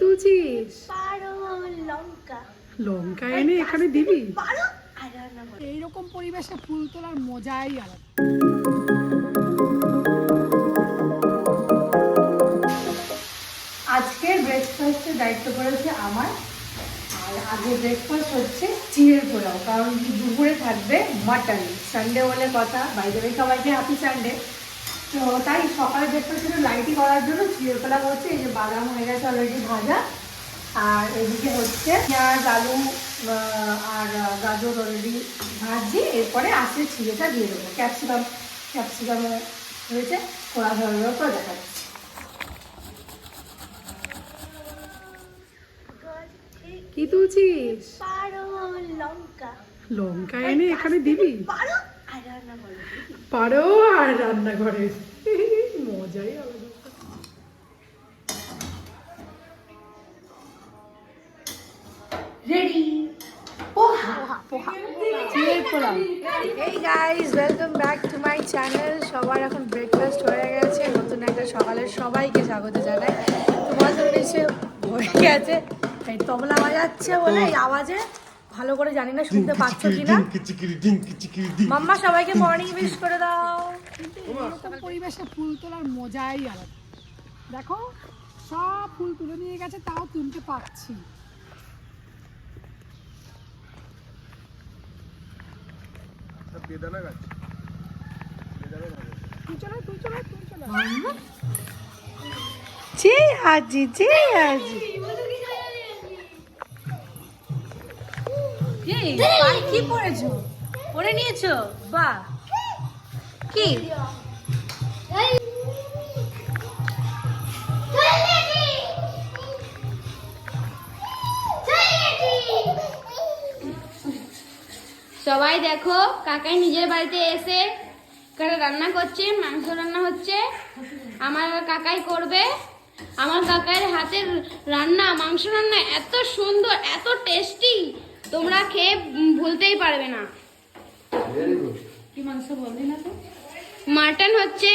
তুলছিস? লঙ্কা। লঙ্কা এনে এখানে দিবি? এইরকম পরিবেশে ফুল তোলার মজাই আলাদা। আজকের ব্রেকফাস্টের দায়িত্ব পড়েছে আমার আর আগে ব্রেকফাস্ট হচ্ছে চিড়ের পোলাও কারণ দুপুরে থাকবে মাটন সানডে বলে কথা বাইরে সবাইকে হ্যাপি সানডে তো তাই সকালে ব্রেকফাস্ট একটু লাইটই করার জন্য চিড়ের পোলাও হচ্ছে এই যে বাদাম হয়ে গেছে অলরেডি ভাজা। আর এদিকে হচ্ছে পেঁয়াজ আলু আর গাজর অলরেডি ভাজি এরপরে আসলে চিড়েটা দিয়ে দেবো। ক্যাপসিকাম ক্যাপসিকামও হয়েছে খোলা ধরার করে দেখা যাচ্ছে কি তুলছিস? লঙ্কা। লঙ্কা এনে এখানে দিবি? আর রান্না পারো আর রান্নাঘরে। মজাই আলাদা। রেডি পোহা। পোহা এই guys welcome back to my channel সবার এখন ব্রেকফাস্ট হয়ে গেছে। নতুন একটা সকালের সবাইকে স্বাগত জানাই। তোমাদের এসে হয়ে গেছে। এই তবলা বাজাচ্ছে বলে এই আওয়াজে। ভালো করে জানি না শুনতে পাচ্ছ কিনা? মাম্মা সবাইকে মর্নিং উইশ করে দাও। এরকম পরিবেশে ফুল তোলার মজাই আলাদা। দেখো সব ফুল তুলে নিয়ে গেছে তাও তুলতে পারছি। বেদানা গাছ। বেদানা গাছ। তুই চলো তুই চলো তুই চলো। জি আজি জি আজি কি পড়েছো পরে নিয়েছো? বাহ! কি? সবাই দেখো কাকাই নিজের বাড়িতে এসে রান্না করছে মাংস রান্না হচ্ছে। আমার কাকাই করবে। আমার কাকার হাতের রান্না মাংস রান্না এত সুন্দর এত টেস্টি তোমরা খেয়ে ভুলতেই পারবে না। কি মাংস বললি না তো? মাটন হচ্ছে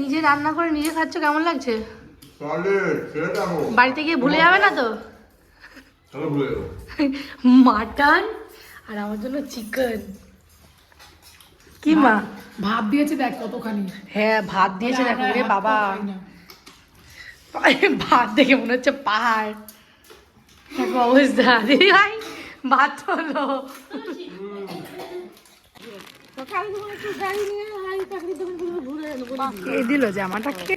নিজে রান্না করে নিজে খাচ্ছ কেমন লাগছে? বাড়িতে গিয়ে ভুলে যাবে না তো? চলো ভুলে যাব। মাটন আর আমার জন্য চিকেন। কি মা? ভাত দিয়েছে দেখ কতখানি। হ্যাঁ ভাত দিয়েছে দেখো বাবা। ভাত দেখে মনে হচ্ছে পাহাড়। দেখো অবস্থা। দিদি ভাই ভাত হলো। দিল জামাটা কে?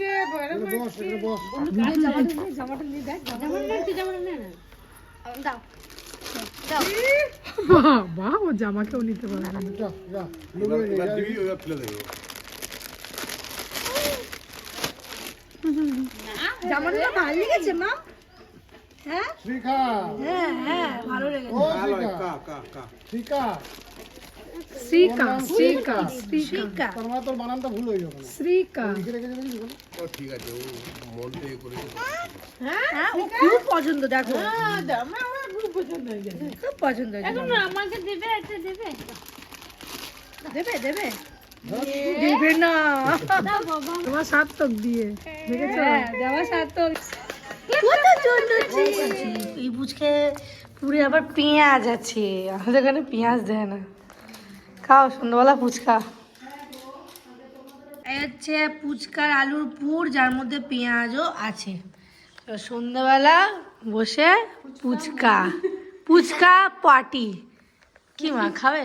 বাবা ও নিতে পারবে না এবার এবার দিবি এবার ফেলে দেবো জামাটা ভালো লেগেছে মা হ্যাঁ? হ্যাঁ হ্যাঁ ভালো লেগেছে। কা কা কা। শ্রীকা শ্রীকা শ্রীকা শিকা শ্রীকা ও ঠিক আছে ও মন থেকে করেছে হ্যাঁ? ও খুব পছন্দ দেখো। খুব পছন্দ হয়েছে আমাকে দেবে একটা দেবে? দেবে দেবে? দেবে না। তোমার সার্থক দিয়ে দেখেছ? হ্যাঁ, দেওয়া সার্থক। কত এই পুচকে পুরে আবার পেঁয়াজ আছে। আমাদের এখানে পেঁয়াজ দেয় না। খাও সন্ধ্যাবেলা ফুচকা। এই হচ্ছে ফুচকার আলুর পুর যার মধ্যে পেঁয়াজও আছে। সন্ধ্যাবেলা বসে ফুচকা। ফুচকা পার্টি। কি মা খাবে?